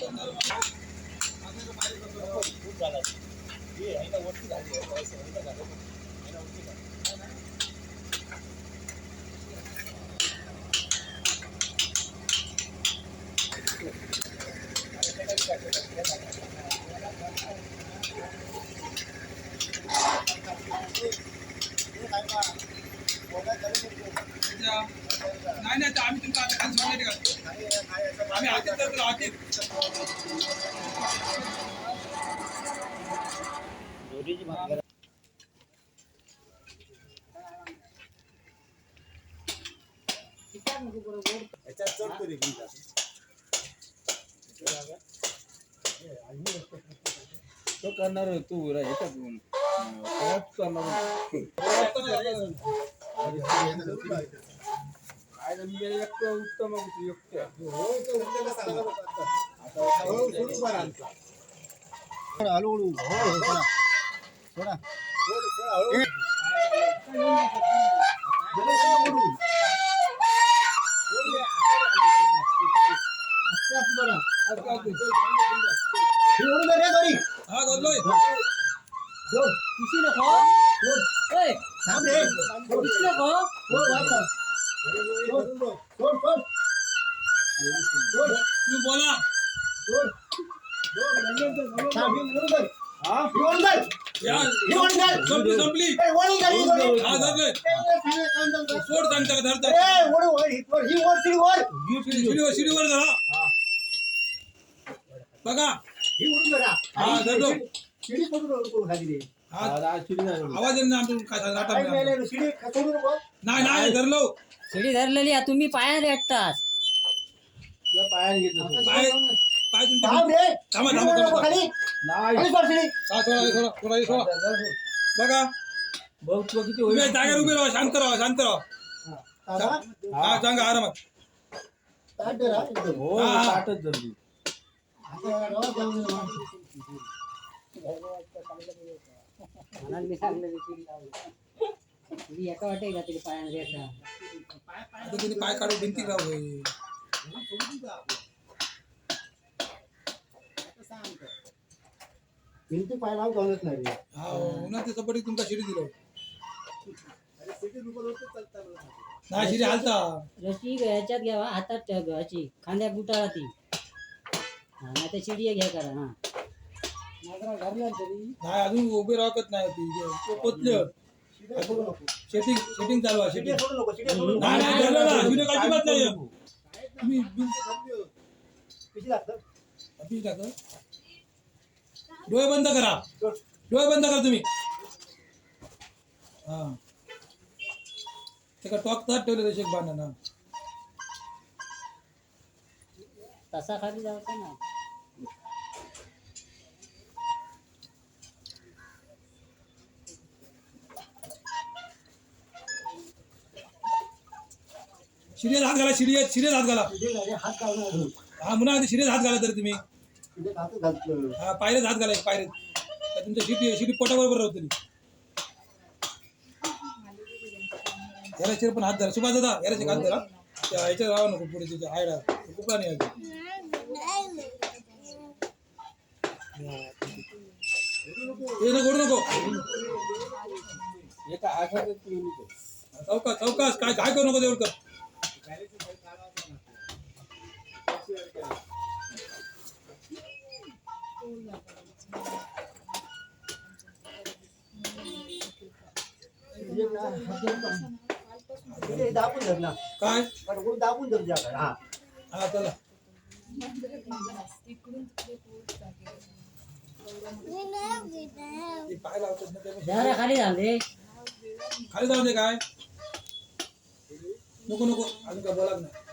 नाही नाही आम्ही तुमचा आता खाली सोडणार का आम्ही आधी तर आधी तो करणार तू ह्याच्यात करणार काय मी एकटं उत्तम तू एकटं हळूहळू हो हो सोडा सोडा हा संपली संपली हा धरलोय सोड सांगता का धरता शिडी शिडीवर शिडीवर धरा बघा हा धरलो हा आवाज येत नाही आमच्या काय सांगा आता नाही नाही धरलो शिडी धरलेली आहे तुम्ही पायाने एकटाच पायाने घेतलं. पाय पाय तुमच्या थांबा थांबा थांबा थांबा. नाही हा थोडा वेळ, थोडा थोडा वेळ, थोडा बघा बघ तू किती तुम्ही होईल जागेवर उभे राहा शांत राहा शांत राहा हा सांगा आरामात हो हा. ताटच धरली मी सांगलेली शिडी लावली. शिडी एका वाटे का तरी पायाने एकटा आता तुम्ही पाय काढून भिंती राहू होय. भिंती पायला गवत नाही रे. हा उन्हात सपटी तुमका शिडी दिलो. नाही हालता. रशी ह्याच्यात घ्यावा हातात ठेवा ह्याची खांद्या बुटाला ती. हा नाही तर शिडी घ्या करा हा. नाही अजून उभे राहत नाही ती. पोचलं. शेटिंग चालू आहे नको. नाही नाही धरलं ना नाही. तुम्ही डोळे बंद करा. डोळे बंद करा तुम्ही. हा. ते का टॉक ताट ठेवले रेषेक बांधा तसा खाली जायचा ना. शिरीत हात घाला शिरीत शिरीत हात घाला. हात घालून. हा म्हणा शिरीत हात घाला तरी तुम्ही. हा पायरेच हात घाला पायरेत तुमच्या शिटी शिटी पोटाबरोबर राहतो तुम्ही याला शिर पण हात धरा सुभाष दादा याला हात धरा त्या राहा नको पुढे त्याच्या आयडा कुपडा नाही. हे नको नको. चौकास चौकास काय काय करू नको घालून. शिडी दाबून धर ना. काय पण दाबून धर ज्याकडे. हा. हा चला पाय लावतात ना जरा खाली झाले खाली जाऊ दे काय नको नको अजून काय बोला नाही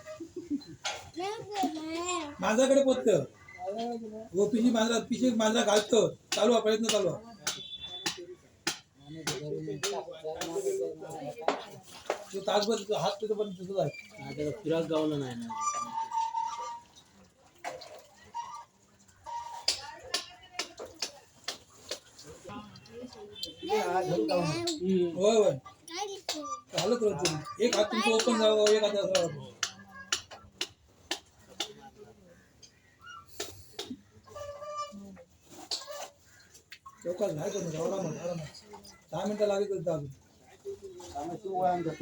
माझ्याकडे पोचत हो पिशी मांजरा पिशी मांजरा घालतं. चालू प्रयत्न चालू आहे तो तासभर तुझा हात तिथं पण तिथंच आहे फिराक गावलं नाही ना. होय होय. करत तुम्ही. एक हात तुमचा ओपन जावं एक हात चौकात नाही करू नका आरामात आरामात. दहा मिनिटं लागेल तर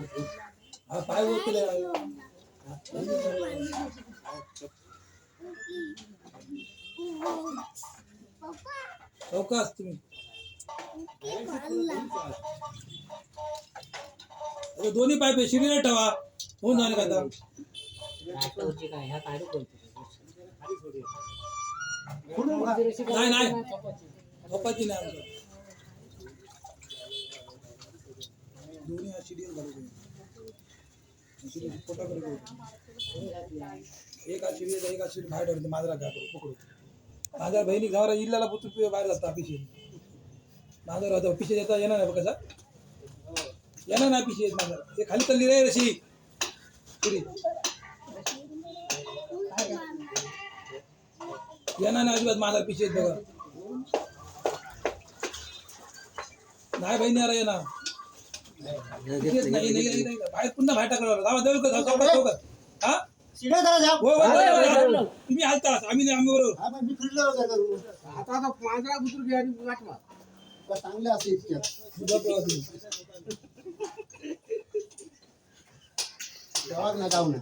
तू. हा पाय केले चौकास तुम्ही. अरे दोन्ही पाय पे शिरीने ठेवा. होऊन झाले का आता? होती. नाही. नाही. पप्पाची नाही आमचं दोन्ही अशी शिडी घालू शिडी पोटाकडे एक हा शिडी एक हा बाहेर ठरते माझा काय करू पकडू माझ्या बहिणी गावाला इल्ल्याला पुत्र बाहेर जातात पिशे माझा राहतो पिशे येता येणार नाही कसा येणार नाही पिशे येत माझा ते खाली चालली रे रशी. पुरी येणार नाही अजिबात माझा पिशे येत बघा. नाही बहिणी येणार. नाही नाही नाही, नाही. बाहेर पुन्हा बाहेर जावा. का हा? शिड्या जरा जा. तुम्ही हालतास आम्ही नाही आम्ही बरोबर. हा, पण मी फिरलो होतो करू. आता आता माझा गुतर घ्या आणि गाठवा का चांगले असे इतक्यात. बरोबर तुम्ही. तेव्हाच ना. जाऊ ना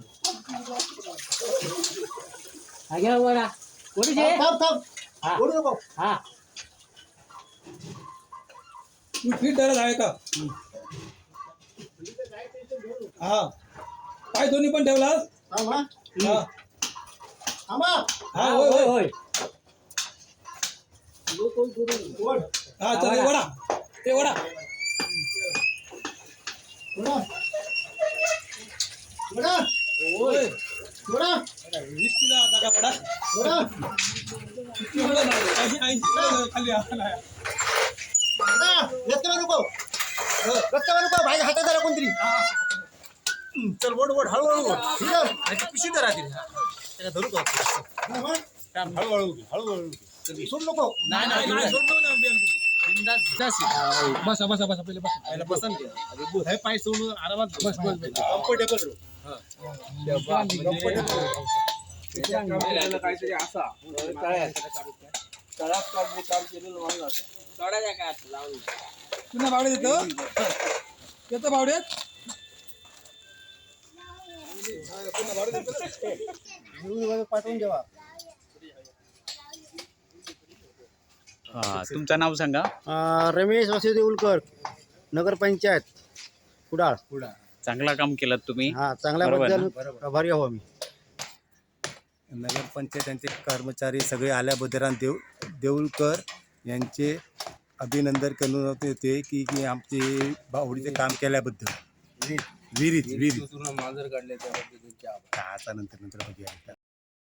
थांब थांब. हा. नको. हा. फिट धरत आहे का? हा. पाय दोन्ही पण ठेवलास? थांब. हा. हा थांबा. हा होय होय. होय हा चल वडा ते वडा होय. ओढा. वीस किलो आता का वडा ऐंशी ऐंशी खाली आला ओढा रस्त्यावर नको रस्त्यावर नको बाहेर हातात आला कोणतरी. चल ओढ ओढ हळूहळू ओढ. ठीक आहे. थांब, हा. सोड नको. नाही नाही करून. बसा बसा बसा पहिले बसा. पाय सोडून आरामात बस बस बस काहीतरी असा. काढले काम केलेलं माणूस असा. पुन्हा बावडे देतो. येतो बावड्यात पाठवून हा तुमचं नाव सांगा. अं, रमेश वासुदेव उलकर नगरपंचायत कुडाळ. चांगला काम केलं तुम्ही. हा चांगल्याबद्दल आभारी आहो आम्ही. नगरपंचायत कर्मचारी सगळे आल्याबद्दल आणि देव देऊळकर यांचे अभिनंदन करून होते की की आमचे बावडीचे काम केल्याबद्दल. विहिरीत. विहिरीत मांजर काढले त्याबद्दल नंतर नंतर बघूया